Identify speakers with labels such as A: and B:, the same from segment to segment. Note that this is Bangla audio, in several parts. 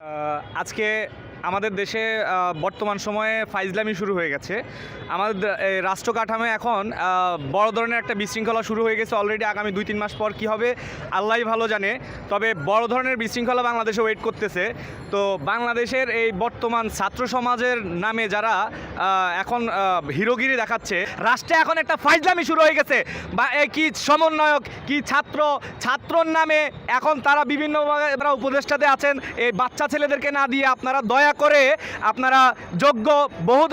A: আহ, আজকে আমাদের দেশে বর্তমান সময়ে ফাইজলামি শুরু হয়ে গেছে। আমাদের রাষ্ট্র কাঠামো এখন বড় ধরনের একটা বিশৃঙ্খলা শুরু হয়ে গেছে অলরেডি আগামী দুই, তিন মাস পর কি হবে, আল্লাহই ভালো জানে। তবে বড় ধরনের বিশৃঙ্খলা বাংলাদেশে ওয়েট করতেছে। তো বাংলাদেশের এই বর্তমান ছাত্র সমাজের নামে যারা এখন হিরোগিরি দেখাচ্ছে, রাষ্ট্রে এখন একটা ফাইজলামি শুরু হয়ে গেছে। বা কি সমন্বয়ক, কি ছাত্র, ছাত্রর নামে এখন তারা বিভিন্ন উপদেষ্টাতে আছেন। এই বাচ্চা ছেলেদেরকে না দিয়ে আপনারা দয়া করে আপনারা যোগ্য বহু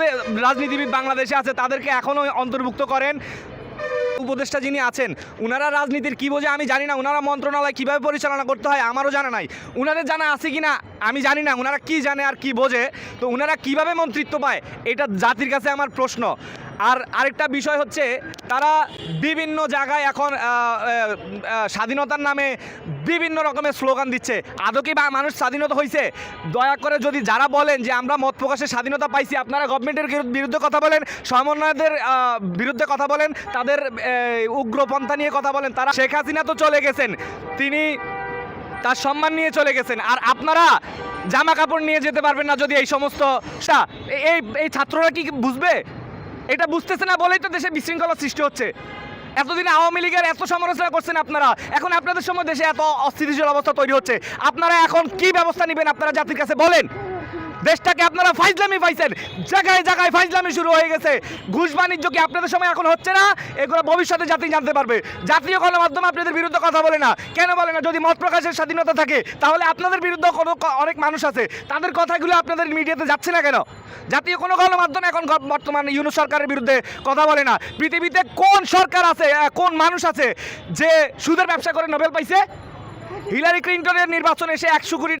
A: রাজনীতিবিদ বাংলাদেশে আছে, তাদেরকে এখনও অন্তর্ভুক্ত করেন। উপদেষ্টা যিনি আছেন ওনারা রাজনীতির কী বোঝে আমি জানি না, উনারা মন্ত্রণালয় কীভাবে পরিচালনা করতে হয় আমারও জানা নাই। উনাদের জানা আছে কি না আমি জানি না ওনারা কি জানে আর কি বোঝে, তো ওনারা কীভাবে মন্ত্রিত্ব পায়, এটা জাতির কাছে আমার প্রশ্ন। আর আরেকটা বিষয় হচ্ছে তারা বিভিন্ন জায়গায় এখন স্বাধীনতার নামে বিভিন্ন রকমের স্লোগান দিচ্ছে। আদৌ কি বা মানুষ স্বাধীনতা হয়েছে দয়া করে যদি যারা বলেন যে আমরা মত প্রকাশের স্বাধীনতা পাইছি, আপনারা গভর্নমেন্টের বিরুদ্ধে কথা বলেন সমন্বয়দের বিরুদ্ধে কথা বলেন, তাদের উগ্রপন্থা নিয়ে কথা বলেন, তারা শেখ হাসিনা তো চলে গেছেন। তিনি তার সম্মান নিয়ে চলে গেছেন। আর আপনারা জামা কাপড় নিয়ে যেতে পারবেন না যদি এই সমস্ত এই এই ছাত্ররা কি বুঝবে? এটা বুঝতেছে না বলেই তো দেশে বিশৃঙ্খলা সৃষ্টি হচ্ছে। এতদিন আওয়ামী লীগের এত সমালোচনা করছেন আপনারা, এখন আপনাদের সময় দেশে এত অস্থিতিশীল অবস্থা তৈরি হচ্ছে। আপনারা এখন কি ব্যবস্থা নেবেন আপনারা জাতির কাছে বলেন। দেশটাকে আপনারা ফাইজলামি পাইছেন। জায়গায় জায়গায় ফাইজলামি শুরু হয়ে গেছে। ঘুষ বাণিজ্য কি আপনাদের সময় এখন হচ্ছে না? এগুলো ভবিষ্যতে জাতি জানতে পারবে। জাতীয় গণমাধ্যম আপনাদের বিরুদ্ধে কথা বলে না। কেন বলে না? যদি মত প্রকাশের স্বাধীনতা থাকে, তাহলে আপনাদের বিরুদ্ধে কোনো অনেক মানুষ আছে। তাদের কথাগুলো আপনাদের মিডিয়াতে যাচ্ছে না কেন? জাতীয় কোনো গণমাধ্যম এখন বর্তমান ইউনু সরকারের বিরুদ্ধে কথা বলে না। পৃথিবীতে কোন সরকার আছে কোন মানুষ আছে যে সুদের ব্যবসা করে নোবেল পাইছে? হিলারি ক্লিন্টনের নির্বাচনে সে একশো কোটি